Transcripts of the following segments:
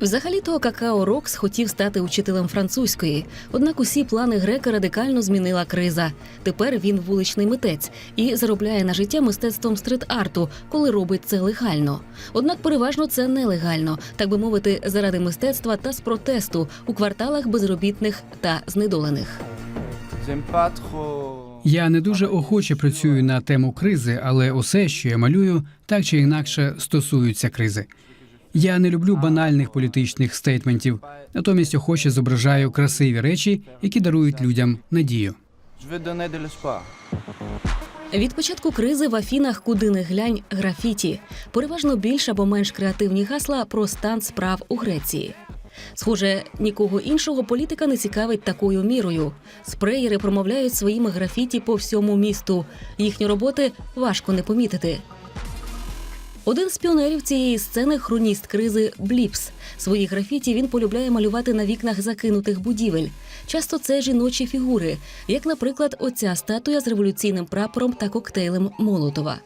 Взагалі-то Какао Рокс хотів стати учителем французької, однак усі плани грека радикально змінила криза. Тепер він вуличний митець і заробляє на життя мистецтвом стрит-арту, коли робить це легально. Однак переважно це нелегально, так би мовити, заради мистецтва та з протесту у кварталах безробітних та знедолених. Я не дуже охоче працюю на тему кризи, але усе, що я малюю, так чи інакше стосується кризи. Я не люблю банальних політичних стейтментів, натомість охоче зображаю красиві речі, які дарують людям надію. Від початку кризи в Афінах куди не глянь графіті, переважно більш або менш креативні гасла про стан справ у Греції. Схоже, нікого іншого політика не цікавить такою мірою. Спреєри промовляють своїми графіті по всьому місту. Їхні роботи важко не помітити. Один з піонерів цієї сцени хроніст кризи Бліпс. Свої графіті він полюбляє малювати на вікнах закинутих будівель. Часто це жіночі фігури, як, наприклад, оця статуя з революційним прапором та коктейлем Молотова.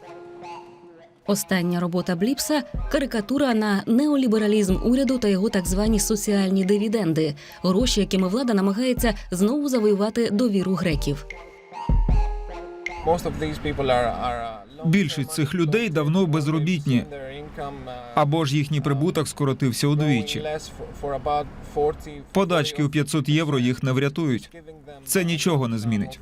Остання робота Бліпса карикатура на неолібералізм уряду та його так звані соціальні дивіденди, гроші, якими влада намагається знову завоювати довіру греків. Більшість цих людей давно безробітні, uh, або ж їхній прибуток скоротився удвічі. less for, for about 40, Подачки у 500 євро їх не врятують. Це нічого не змінить.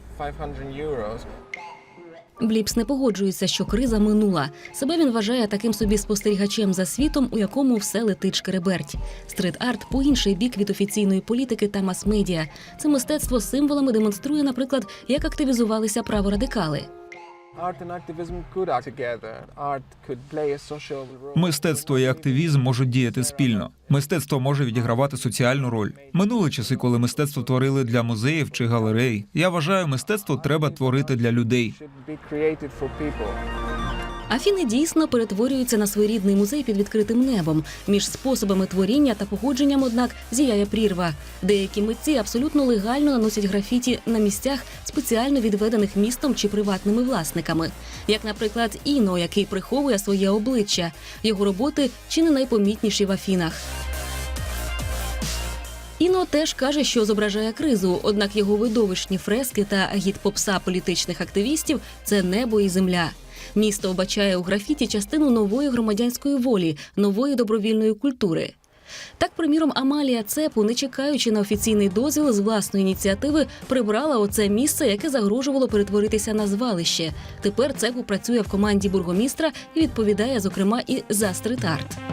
500 euros. Бліпс не погоджується, що криза минула. Себе він вважає таким собі спостерігачем за світом, у якому все летить шкереберть. Стрит-арт по інший бік від офіційної політики та мас-медіа. Це мистецтво символами демонструє, наприклад, як активізувалися праворадикали. Мистецтво і активізм можуть діяти спільно. Мистецтво може відігравати соціальну роль. Минули часи, коли мистецтво творили для музеїв чи галерей. Я вважаю, мистецтво треба творити для людей. Афіни дійсно перетворюються на своєрідний музей під відкритим небом. Між способами творіння та походженням, однак, зіяє прірва. Деякі митці абсолютно легально наносять графіті на місцях, спеціально відведених містом чи приватними власниками, як, наприклад, Іно, який приховує своє обличчя. Його роботи чи не найпомітніші в Афінах. Іно теж каже, що зображає кризу, однак його видовищні фрески та гід-попса політичних активістів це небо і земля. Місто вбачає у графіті частину нової громадянської волі, нової добровільної культури. Так, приміром, Амалія Цепу, не чекаючи на офіційний дозвіл, з власної ініціативи прибрала оце місце, яке загрожувало перетворитися на звалище. Тепер Цепу працює в команді бургомістра і відповідає, зокрема, і за стрит-арт.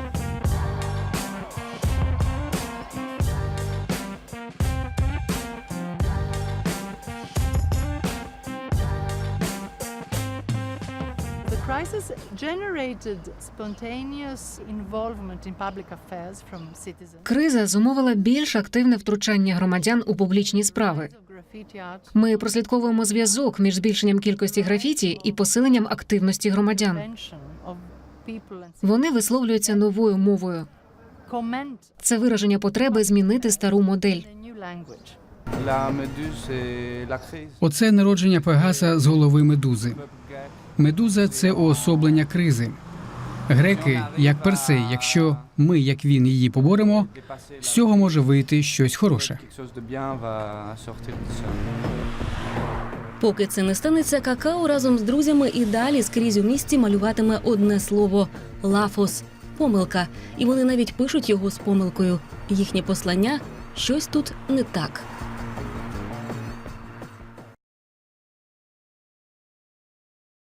Crisis generated spontaneous involvement in public affairs from citizens. Криза зумовила більш активне втручання громадян у публічні справи. Ми прослідковуємо зв'язок між збільшенням кількості графіті і посиленням активності громадян. Вони висловлюються новою мовою. Це вираження потреби змінити стару модель. Оце народження Пегаса з голови медузи. Медуза це уособлення кризи. Греки, як Персей, якщо ми, як він, її поборемо, з цього може вийти щось хороше. Поки це не станеться, какао разом з друзями і далі скрізь у місті малюватиме одне слово лафос помилка. І вони навіть пишуть його з помилкою. Їхнє послання щось тут не так.